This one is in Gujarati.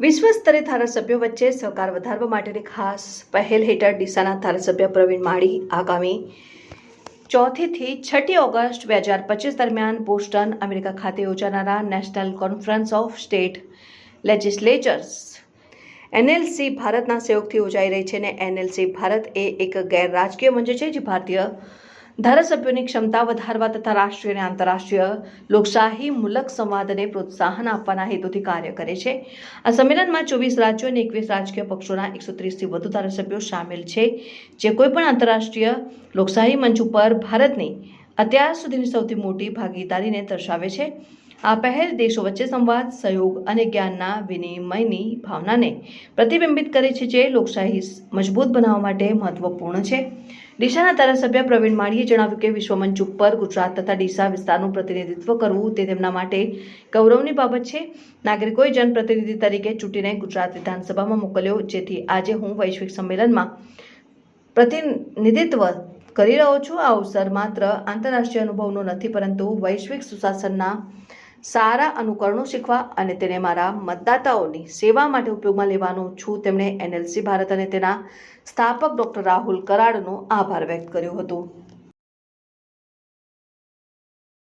વિશ્વ સ્તરે ધારાસભ્યો વચ્ચે સહકાર વધારવા માટેની ખાસ પહેલ હેઠળ ડીસાના ધારાસભ્ય પ્રવીણ માળી આગામી ચોથીથી છઠ્ઠી ઓગસ્ટ બે હજાર પચીસ દરમિયાન બોસ્ટન, અમેરિકા ખાતે યોજાનારા national conference of state legislatures. NLC ભારતના સહયોગથી યોજાઈ રહી છે અને એનએલસી ભારત એ એક ગેર રાજકીય મંચ છે જે ભારતીય ધારાસભ્યોની ક્ષમતા વધારવા તથા રાષ્ટ્રીય અને આંતરરાષ્ટ્રીય લોકશાહી મૂલક સંવાદને પ્રોત્સાહન આપવાના હેતુથી કાર્ય કરે છે. આ સંમેલનમાં ચોવીસ રાજ્યો અને એકવીસ રાજકીય પક્ષોના એકસો ત્રીસથી વધુ ધારાસભ્યો સામેલ છે. જે કોઈપણ આંતરરાષ્ટ્રીય લોકશાહી મંચ ઉપર ભારતની અત્યાર સુધીની સૌથી મોટી ભાગીદારીને દર્શાવે છે. આ પહેલ દેશો વચ્ચે સંવાદ, સહયોગ અને જ્ઞાનના વિનિમયની ભાવનાને પ્રતિબિંબિત કરે છે જે લોકશાહી મજબૂત બનાવવા માટે મહત્વપૂર્ણ છે. ડીસાના ધારાસભ્ય પ્રવીણ માળીએ જણાવ્યું કે વિશ્વમંચ ઉપર ગુજરાત તથા ડીસા વિસ્તારનું પ્રતિનિધિત્વ કરવું તે તેમના માટે ગૌરવની બાબત છે. નાગરિકોએ જનપ્રતિનિધિ તરીકે ચૂંટીને ગુજરાત વિધાનસભામાં મોકલ્યો, જેથી આજે હું વૈશ્વિક સંમેલનમાં પ્રતિનિધિત્વ કરી રહ્યો છું. આ અવસર માત્ર આંતરરાષ્ટ્રીય અનુભવનો નથી, પરંતુ વૈશ્વિક સુશાસનના સારા અનુકરણો શીખવા અને તેને મારા મતદાતાઓની સેવા માટે ઉપયોગમાં લેવાનું છું તેમણે એનએલસી ભારત અને તેના સ્થાપક ડૉક્ટર રાહુલ કરાડનો આભાર વ્યક્ત કર્યો હતો.